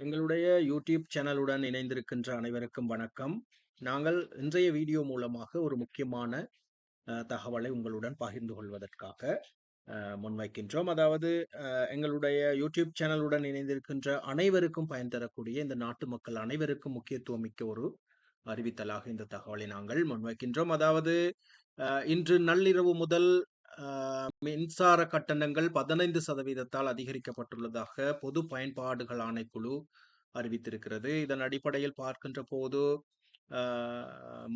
எங்களுடைய யூடியூப் சேனலுடன் இணைந்திருக்கின்ற அனைவருக்கும் வணக்கம். நாங்கள் இன்றைய வீடியோ மூலமாக ஒரு முக்கியமான தகவலை உங்களுடன் பகிர்ந்து கொள்வதற்காக முன்வைக்கின்றோம். அதாவது எங்களுடைய யூடியூப் சேனலுடன் இணைந்திருக்கின்ற அனைவருக்கும் பயன் தரக்கூடிய இந்த நாட்டு மக்கள் அனைவருக்கும் முக்கியத்துவம் மிக்க ஒரு அறிவித்தலாக இந்த தகவலை நாங்கள் முன்வைக்கின்றோம். அதாவது இன்று நள்ளிரவு முதல் மின்சார கட்டணங்கள் பதினைந்து சதவீதத்தால் அதிகரிக்கப்பட்டுள்ளதாக பொது பயன்பாடுகள் ஆணைக்குழு அறிவித்திருக்கிறது. இதன் அடிப்படையில் பார்க்கின்ற போது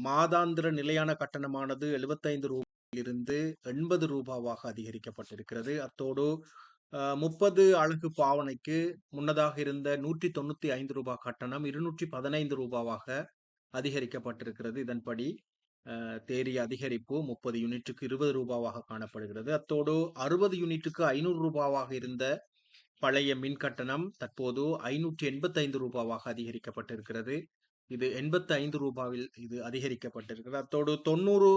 மாதாந்திர நிலையான கட்டணமானது எழுபத்தைந்து ரூபாயிலிருந்து எண்பது ரூபாவாக அதிகரிக்கப்பட்டிருக்கிறது. அத்தோடு முப்பது அழகு பாவனைக்கு முன்னதாக இருந்த நூற்றி தொண்ணூத்தி ஐந்து ரூபாய் கட்டணம் இருநூற்றி பதினைந்து ரூபாவாக அதிகரிக்கப்பட்டிருக்கிறது. இதன்படி தேதி அதிகரிப்பு முப்பது யூனிட்டுக்கு இருபது ரூபாவாக காணப்படுகிறது. அத்தோடு அறுபது யூனிட்டுக்கு ஐநூறு ரூபாவாக இருந்த பழைய மின் கட்டணம் தற்போது ஐநூற்றி எண்பத்தைந்து ரூபாவாக அதிகரிக்கப்பட்டிருக்கிறது. இது எண்பத்தி ஐந்து ரூபாவில் இது அதிகரிக்கப்பட்டிருக்கிறது. அத்தோடு தொண்ணூறு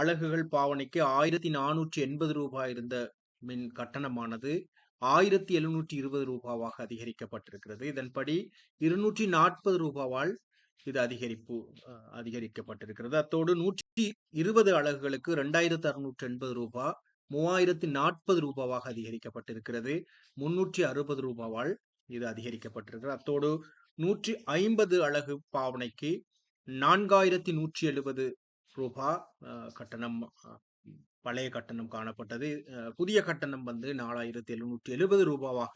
அழகுகள் அலகுகள் பாவனைக்கு ஆயிரத்தி நானூற்றி எண்பது ரூபாய் இருந்த மின் கட்டணமானது ஆயிரத்தி எழுநூற்றி இருபது ரூபாவாக அதிகரிக்கப்பட்டிருக்கிறது. இதன்படி இருநூற்றி நாற்பது ரூபாவால் இது அதிகரிப்பு அஹ், அதிகரிக்கப்பட்டிருக்கிறது. அத்தோடு நூற்றி இருபது அலகுகளுக்கு ரெண்டாயிரத்து அறுநூற்றி எண்பது ரூபாய் மூவாயிரத்தி நாற்பது ரூபாவாக அதிகரிக்கப்பட்டிருக்கிறது. முன்னூற்றி அறுபது ரூபாவால் இது அதிகரிக்கப்பட்டிருக்கிறது. அத்தோடு நூற்றி ஐம்பது அலகு பாவனைக்கு நான்காயிரத்தி நூற்றி எழுபது ரூபாய் கட்டணம் பழைய கட்டணம் காணப்பட்டது. புதிய கட்டணம் வந்து நாலாயிரத்தி எழுநூற்றி எழுபது ரூபாவாக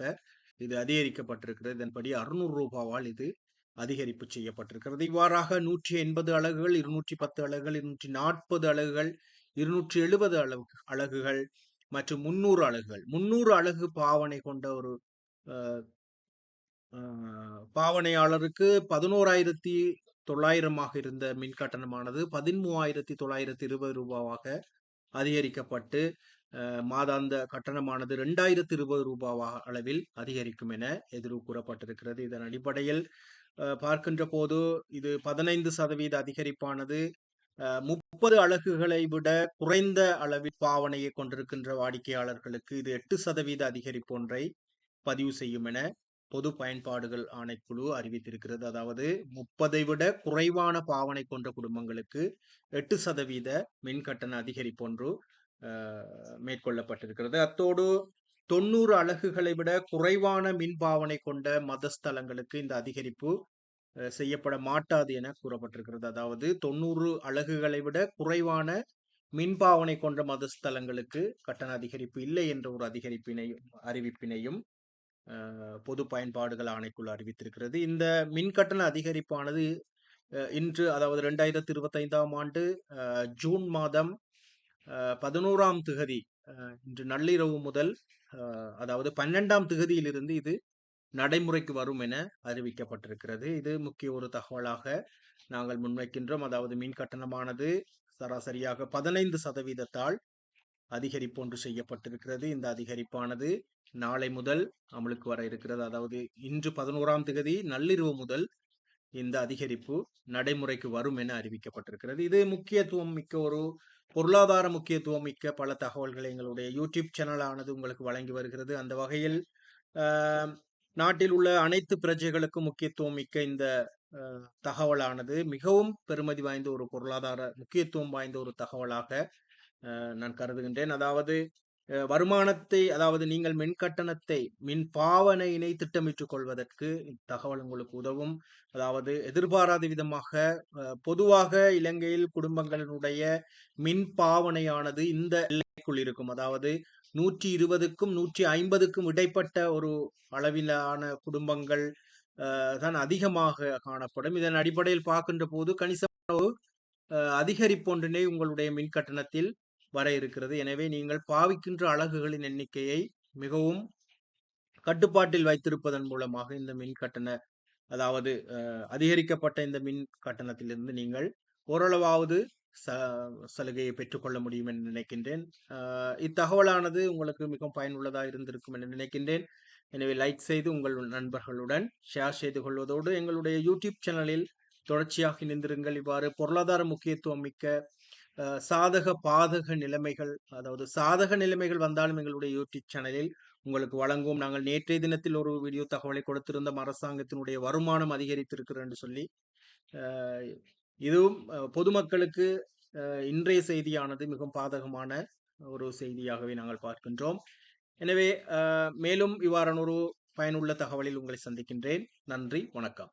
இது அதிகரிக்கப்பட்டிருக்கிறது. இதன்படி அறுநூறு ரூபாவால் இது அதிகரிப்பு செய்யப்பட்டிருக்கிறது. இவ்வாறாக நூற்றி எண்பது அலகுகள் இருநூற்றி பத்து அலகுகள் இருநூற்றி நாற்பது அலகுகள் இருநூற்றி எழுபது அலகு அலகுகள் மற்றும் முன்னூறு அலகுகள். முன்னூறு அலகு பாவனை கொண்ட ஒரு பாவனையாளருக்கு பதினோராயிரத்தி தொள்ளாயிரமாக இருந்த மின் கட்டணமானது பதிமூவாயிரத்தி தொள்ளாயிரத்தி இருபது ரூபாவாக அதிகரிக்கப்பட்டு மாதாந்த கட்டணமானது ரெண்டாயிரத்தி இருபது ரூபாவாக அளவில் அதிகரிக்கும் என எதிர்வு கூறப்பட்டிருக்கிறது. இதன் அடிப்படையில் பார்க்கின்ற போது இது பதினைந்து சதவீத அதிகரிப்பானது. முப்பது அலகுகளை விட குறைந்த அளவில் பாவனையை கொண்டிருக்கின்ற வாடிக்கையாளர்களுக்கு இது எட்டு சதவீத அதிகரிப்பு ஒன்றை பதிவு செய்யும் என பொது பயன்பாடுகள் ஆணைக்குழு அறிவித்திருக்கிறது. அதாவது முப்பதை விட குறைவான பாவனை கொண்ட குடும்பங்களுக்கு எட்டு சதவீத மின் கட்டண அதிகரிப்பு ஒன்று மேற்கொள்ளப்பட்டிருக்கிறது. அத்தோடு தொண்ணூறு அலகுகளை விட குறைவான மின் பாவனை கொண்ட மதஸ்தலங்களுக்கு இந்த அதிகரிப்பு செய்யப்பட மாட்டாது என கூறப்பட்டிருக்கிறது. அதாவது தொண்ணூறு அலகுகளை விட குறைவான மின் பாவனை கொண்ட மதஸ்தலங்களுக்கு கட்டண அதிகரிப்பு இல்லை என்ற ஒரு அதிகரிப்பினையும் அறிவிப்பினையும் பொது பயன்பாடுகள் ஆணைக்குழு அறிவித்திருக்கிறது. இந்த மின் கட்டண அதிகரிப்பானது இன்று அதாவது ரெண்டாயிரத்தி இருபத்தைந்தாம் ஆண்டு ஜூன் மாதம் பதினோராம் திகதி இன்று நள்ளிரவு முதல் அதாவது பன்னெண்டாம் திகதியிலிருந்து இது நடைமுறைக்கு வரும் என அறிவிக்கப்பட்டிருக்கிறது. இது முக்கிய ஒரு தகவலாக நாங்கள் முன்வைக்கின்றோம். அதாவது மின் கட்டணமானது சராசரியாக பதினைந்து சதவீதத்தால் அதிகரிப்பு ஒன்று செய்யப்பட்டிருக்கிறது. இந்த அதிகரிப்பானது நாளை முதல் அமலுக்கு வர இருக்கிறது. அதாவது இன்று பதினோராம் திகதி நள்ளிரவு முதல் இந்த அதிகரிப்பு நடைமுறைக்கு வரும் என அறிவிக்கப்பட்டிருக்கிறது. இது முக்கியத்துவம் மிக்க ஒரு பொருளாதார முக்கியத்துவம் மிக்க பல தகவல்களை எங்களுடைய யூடியூப் சேனலானது உங்களுக்கு வழங்கி வருகிறது. அந்த வகையில் நாட்டில் உள்ள அனைத்து பிரஜைகளுக்கும் முக்கியத்துவம் மிக்க இந்த தகவலானது மிகவும் பெருமதி வாய்ந்த ஒரு பொருளாதார முக்கியத்துவம் வாய்ந்த ஒரு தகவலாக நான் கருதுகின்றேன். அதாவது வருமானத்தை அதாவது நீங்கள் மின் கட்டணத்தை மின் பாவனையினை திட்டமிட்டுக் கொள்வதற்கு தகவல் உங்களுக்கு உதவும். அதாவது எதிர்பாராத விதமாக பொதுவாக இலங்கையில் குடும்பங்களினுடைய மின் பாவனையானது இந்த எல்லைக்குள் இருக்கும். அதாவது நூற்றி இருபதுக்கும் நூற்றி ஐம்பதுக்கும் இடைப்பட்ட ஒரு அளவிலான குடும்பங்கள் தான் அதிகமாக காணப்படும். இதன் அடிப்படையில் பார்க்கின்ற போது கணிசமான ஒரு அதிகரிப்பொன்றினை உங்களுடைய மின் கட்டணத்தில் வர இருக்கிறது. எனவே நீங்கள் பாவிக்கின்ற அலகுகளின் எண்ணிக்கையை மிகவும் கட்டுப்பாட்டில் வைத்திருப்பதன் மூலமாக இந்த மின் கட்டண அதாவது அதிகரிக்கப்பட்ட இந்த மின் கட்டணத்திலிருந்து நீங்கள் ஓரளவாவது ச சலுகையை பெற்றுக்கொள்ள முடியும் என்று நினைக்கின்றேன். இத்தகவலானது உங்களுக்கு மிகவும் பயனுள்ளதாக இருந்திருக்கும் என்று நினைக்கின்றேன். எனவே லைக் செய்து உங்கள் நண்பர்களுடன் ஷேர் செய்து கொள்வதோடு எங்களுடைய யூடியூப் சேனலில் தொடர்ச்சியாக இணைந்திருங்கள். இவ்வாறு பொருளாதார முக்கியத்துவம் மிக்க சாதக பாதக நிலைமைகள் அதாவது சாதக நிலைமைகள் வந்தாலும் எங்களுடைய யூடியூப் சேனலில் உங்களுக்கு வழங்குவோம் நாங்கள் நேற்றைய தினத்தில் ஒரு வீடியோ தகவலை கொடுத்திருந்த அரசாங்கத்தினுடைய வருமானம் அதிகரித்திருக்கிறன்னு சொல்லி. இதுவும் பொதுமக்களுக்கு இன்றைய செய்தியானது மிகவும் பாதகமான ஒரு செய்தியாகவே நாங்கள் பார்க்கின்றோம். எனவே மேலும் இவ்வாறான ஒரு பயனுள்ள தகவலில் உங்களை சந்திக்கின்றேன். நன்றி வணக்கம்.